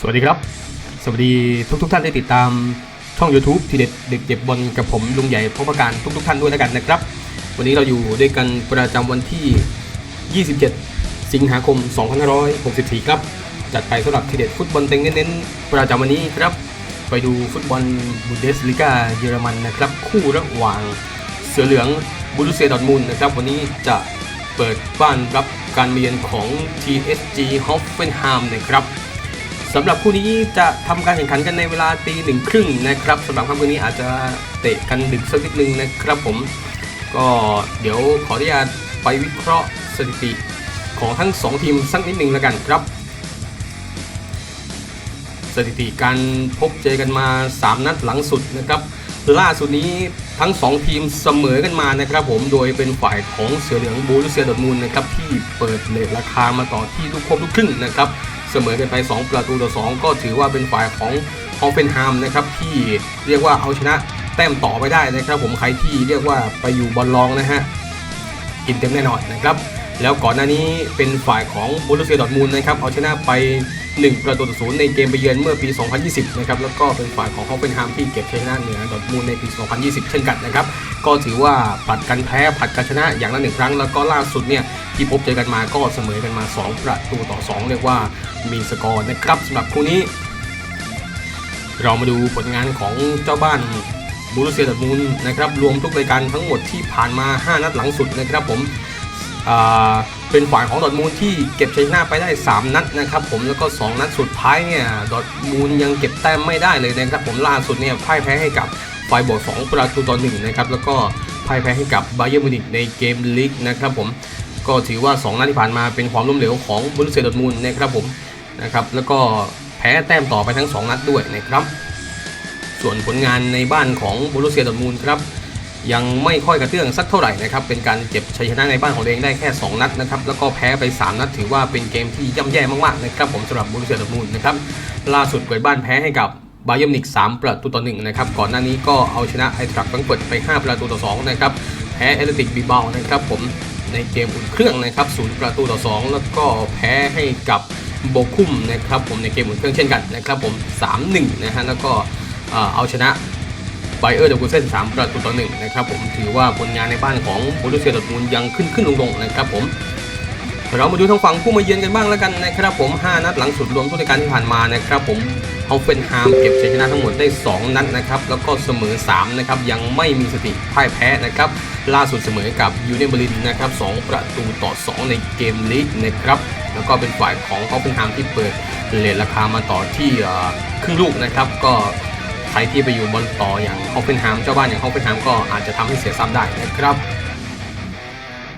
สวัสดีครับ สวัสดีทุกทท่านที่ติดตามช่อง YouTube ทีเด็ดเด็กเจ็บบอลกับผมลุงใหญ่พบประการทุกทท่านด้วยแล้วกันนะครับ วันนี้เราอยู่ด้วยกันประจำวันที่ 27 สิงหาคม 2564 ครับ จัดไปสำหรับทีเด็ดฟุตบอลเต็งเน้นๆประจำวันนี้ครับ ไปดูฟุตบอลบุนเดสลิกาเยอรมันนะครับ คู่ระหว่างเสือเหลืองบูรุเซียดอทมุนด์นะครับวันนี้จะเปิดบ้านรับการมาเยือนของ TSG Hoffenheim นะครับ สำหรับคู่นี้จะทำการแข่งขันกันในเวลาตีหนึ่งครึ่งนะครับสำหรับค่ำคืนนี้อาจจะเตะกันดึกสักนิดนึงนะครับผม ก็เดี๋ยวขออนุญาตไปวิเคราะห์สถิติของทั้ง 2 ทีมสักนิดนึงแล้วกันครับ สถิติการพบเจอกันมา 3 นัดหลังสุดนะครับล่าสุดนี้ทั้ง 2 ทีมเสมอกันมานะครับผมโดยเป็นฝ่ายของเสือเหลืองบูรุเซียดอร์มุนนะครับที่เปิดเลทราคามาต่อที่ลูกคบลูกครึ่งนะครับ เสมอกันไป 2 ประตูต่อ 2 ก็ถือว่าเป็นฝ่ายของฮอฟเฟนไฮม์นะครับที่เรียกว่าเอาชนะแต้มต่อไปได้นะครับ ผมใครที่เรียกว่าไปอยู่บอลรองนะฮะกินเต็มแน่นอนนะครับ แล้วก่อนหน้านี้เป็นฝ่ายของบูรุเซียดอทมุนด์นะครับเอาชนะไป 1 ประตูต่อศูนย์ในเกมไปเยือนเมื่อปี 2020 นะครับแล้วก็เป็นฝ่ายของฮอฟเฟนไฮม์ที่เก็บชัยชนะเหนือดอทมุนด์ในปี 2020 เช่นกันนะครับก็ถือว่าผัดกันแพ้ผัดกันชนะอย่างละหนึ่งครั้ง แล้วก็ล่าสุดเนี่ย ที่พบเจอกันมาก็เสมอกันมา 2 ประตูต่อ 2 เรียกว่ามีสกอร์นะครับสำหรับคู่นี้ เรามาดูผลงานของเจ้าบ้านบูรุเซียดอร์ทมุนด์นะครับรวมทุกรายการทั้งหมดที่ผ่านมา 5 นัดหลังสุดนะครับผมเป็นฝ่ายของดอทมูลที่เก็บชัยชนะไปได้ 3 นัดนะครับผมแล้วก็ 2 นัดสุดท้ายเนี่ยดอทมูลยังเก็บแต้มไม่ได้เลยนะครับผมล่าสุดเนี่ยพ่ายแพ้ให้กับไฟบอร์2ประตูต่อ1นะครับแล้วก็พ่ายแพ้ให้กับไบเยอร์มิวนิกในเกมลีกนะครับผม ก็ถือว่า 2นัดที่ผ่านมาเป็นความล้มเหลวของบูรุเซียดอร์มูลนะครับผมนะครับแล้วก็แพ้แต้มต่อไปทั้ง 2 นัดด้วยนะครับ ส่วนผลงานในบ้านของบูรุเซียดอร์มูลครับยังไม่ค่อยกระเตื้องสักเท่าไหร่นะครับ เป็นการเก็บชัยชนะในบ้านของตัวเองได้แค่ 2 นัดนะครับ แล้วก็แพ้ไป 3 นัดถือว่าเป็นเกมที่ย่ำแย่มากๆนะครับผมสำหรับบูรุเซียดอร์มูลนะครับ ล่าสุดเปิดบ้านแพ้ให้กับบาเยิร์นนิก 3 ประตูต่อ1นะครับ ก่อนหน้านี้ก็เอาชนะไอทรัคฟังเฟิร์ตไป 5 ประตูต่อ2นะครับ แพ้เอเลติกบีเบานะครับผม ในเกมอุ่นเครื่องนะครับ0ประตูต่อ 2 แล้วก็แพ้ให้กับโบคุมนะครับผมในเกมอุ่นเครื่องเช่นกันนะครับผม 3-1 นะฮะแล้วก็เอาชนะไบเออร์เดอะกูเซน3ประตูต่อหนึ่งนะครับผมถือว่าผลงานในบ้านของโบรุเซียดอทมูลยังขึ้นขึ้นลงลงนะครับผมเรามาดูทางฝั่งผู้มาเยือนกันบ้างแล้วกันนะครับผม 5 นัดหลังสุดรวมทุกการที่ผ่านมานะครับผมเฮาเฟนฮามเก็บชัยชนะทั้งหมดได้ 2 นัดนะครับแล้วก็เสมอ 3 นะครับ ยังไม่มีสติพ่ายแพ้นะครับ ล่าสุดเสมอกับยูเนียนเบร์ลินนะครับ2ประตูต่อ 2 ในเกมลีกนะครับแล้วก็เป็นฝ่ายของเฮาเฟนไฮามที่เปิดเลทราคามาต่อที่ครึ่งลูกนะครับก็ใครที่ไปอยู่บอลต่ออย่างฮอฟเฟนไฮม์เจ้าบ้านอย่างฮอฟเฟนไฮม์ก็อาจจะทำให้เสียทรัพย์ได้นะครับ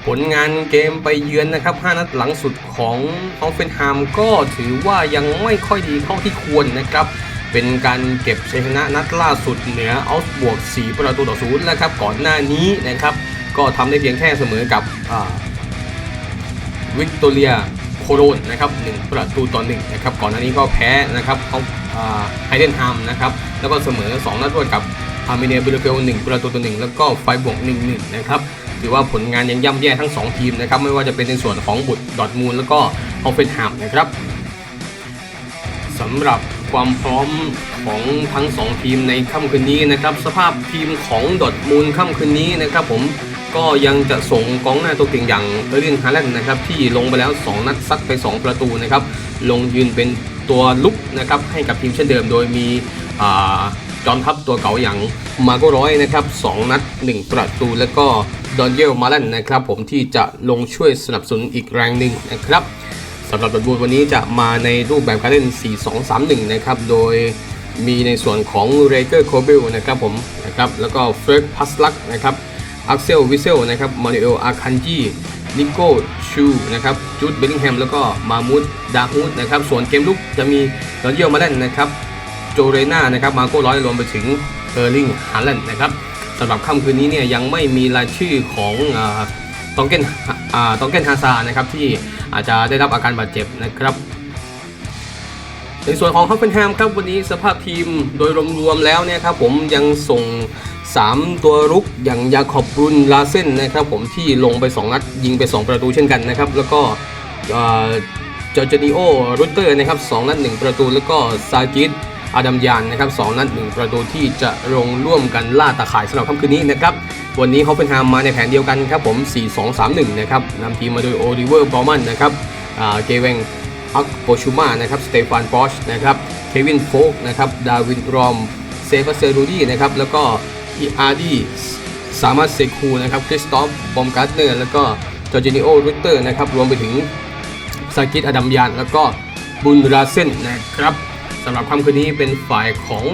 ผลงานเกมไปเยือนนะครับ 5 นัดหลังสุดของฮอฟเฟนไฮม์ก็ถือว่ายังไม่ค่อยดีเท่าที่ควรนะครับ เป็นการเก็บชัยชนะนัดล่าสุดเหนืออัลส์บวก 4 ประตูต่อศูนย์นะครับก่อนหน้านี้นะครับ ก็ทำได้เพียงแค่เสมอกับวิกตอเรียโคโรนนะครับ1ประตูต่อ1นะครับก่อนหน้านี้ก็แพ้นะครับเขาไฮเดนฮัมนะครับแล้วก็เสมอ 2 นัดรวดกับอาร์เมเนียบิลเฟล1ประตูต่อ1แล้วก็ไฟบวก1-1นะครับถือว่าผลงานยังย่ำแย่ทั้ง 2 ทีมนะครับไม่ว่าจะเป็นในส่วนของบุตรดอทมูลแล้วก็ฮอฟเฟนแฮมนะครับสำหรับ ความพร้อมของทั้ง 2 ทีมในค่ำคืนนี้นะครับ สภาพทีมของดอทมูลค่ำคืนนี้นะครับ ผมก็ยังจะส่งกองหน้าตัวเก่งอย่างเออร์ลินฮาแลนด์นะครับที่ลงไปแล้ว 2 นัดซัดไป 2 ประตูนะครับ ลงยืนเป็นตัวลุกนะครับให้กับทีมเช่นเดิมโดยมีอ่าจอมทัพตัวเก่าอย่างมาโกร้อยนะครับ2นัด 1 ประตู แล้วก็ดอนเยลมาแลนนะครับผมที่จะลงช่วยสนับสนุนอีกแรงหนึ่งนะครับ สำหรับดอทบูวันนี้จะมาในรูปแบบการเล่น 4-2-3-1 นะครับ โดยมีในส่วนของเรเกอร์โคเบลนะครับผมนะครับแล้วก็เฟรดพัสลักนะครับอักเซลวิเซลนะครับมาริเอลอาคันจีนิโก้ชูนะครับจูดเบลลิงแฮมแล้วก็มามูดดาฮูดนะครับส่วนเกมลุกจะมีดอนเยลมาเล่นนะครับโจเรนานะครับมาโก้ร้อยรวมไปถึงเออร์ลิงฮาร์แลนด์นะครับสำหรับค่ำคืนนี้เนี่ยยังไม่มีรายชื่อของอตองเกน ตองเกนฮาซานะครับที่อาจจะได้รับอาการบาดเจ็บนะครับในส่วนของฮอฟเฟนแฮมครับวันนี้สภาพทีมโดยรวมๆแล้วเนี่ยครับผมยังส่ง 3 ตัวรุกอย่างยาขอบรุนลาเซนนะครับผมที่ลงไป 2 นัดยิงไป 2 ประตูเช่นกันนะครับแล้วก็จอร์จานิโอรุตเตอร์นะครับ2นัด1ประตูแล้วก็ซากิต อาดัมยานนะครับ2นัด1ประตูที่จะลงร่วมกันล่าตาข่ายสำหรับค่ำคืนนี้นะครับวันนี้เขาเป็นฮามมาในแผนเดียวกันครับผม 4-2-3-1 นะครับนำทีมมาโดยโอลิเวอร์บอมันนะครับเกเวงอักโปชูมานะครับสเตฟานบอชนะครับเควินโฟกนะครับดาวินรอมเซฟเซรูดี้นะครับแล้วก็อีอาร์ดีสามารถเซคูนะครับคริสตอฟบอมการ์เนอร์แล้วก็จอร์จินิโอรุตเตอร์นะครับรวมไปถึงซากิตอดัมยาน แล้วก็บุญราเซนนะครับ สำหรับค่ำคืนนี้เป็นฝ่ายของ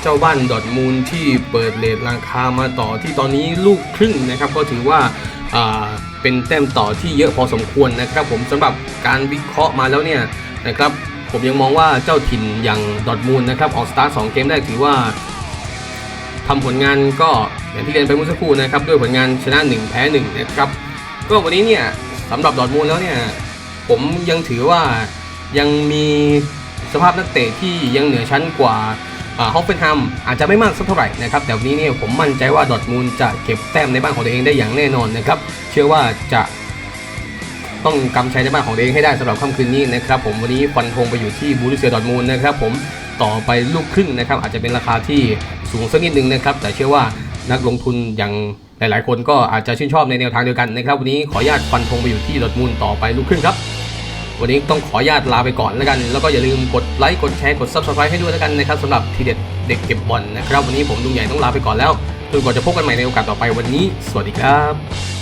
เจ้าบ้านดอทมูลที่เปิดเลทราคามาต่อที่ตอนนี้ลูกครึ่งนะครับ ก็ถือว่าเป็นแต้มต่อที่เยอะพอสมควรนะครับ ผมสำหรับการวิเคราะห์มาแล้วเนี่ยนะครับผมยังมองว่าเจ้าถิ่นอย่างดอทมูลนะครับออกสตาร์ทสองเกมแรกถือว่าทำผลงานก็อย่างที่เรียนไปเมื่อสักครู่นะครับด้วยผลงานชนะ 1 แพ้ 1 นะครับก็วันนี้เนี่ยสำหรับดอทมูลแล้วเนี่ยผมยังถือว่ายังมี ภาพนักเตะที่ยังเหนือชั้นกว่าฮอฟเฟนฮัมอาจจะไม่มากสักเท่าไหร่นะครับแต่วันนี้เนี่ยผมมั่นใจว่าดอทมูลจะเก็บแต้มในบ้านของตัวเองได้อย่างแน่นอนนะครับเชื่อว่าจะต้องกำชัยในบ้านของตัวเองให้ได้สำหรับค่ำคืนนี้นะครับผมวันนี้ฟันธงไปอยู่ที่บูรุเซียดอทมูลนะครับผมต่อไปลูกครึ่งนะครับอาจจะเป็นราคาที่สูงสักนิดนึงนะครับแต่เชื่อว่านักลงทุนอย่างหลาย ๆ คนก็อาจจะชื่นชอบในแนวทางเดียวกันนะครับวันนี้ขออนุญาตฟันธงไปอยู่ที่ดอทมูลต่อไปลูกครึ่งครับ วันนี้ต้องขออนุญาตลาไปก่อนแล้วกัน แล้วก็อย่าลืมกดไลค์กดแชร์กด subscribe ให้ด้วยแล้วกันนะครับสำหรับทีเด็ดเด็กเก็บบอลนะครับ วันนี้ผมลุงใหญ่ต้องลาไปก่อนแล้วจนกว่าจะพบกันใหม่ในโอกาสต่อไปวันนี้ สวัสดีครับ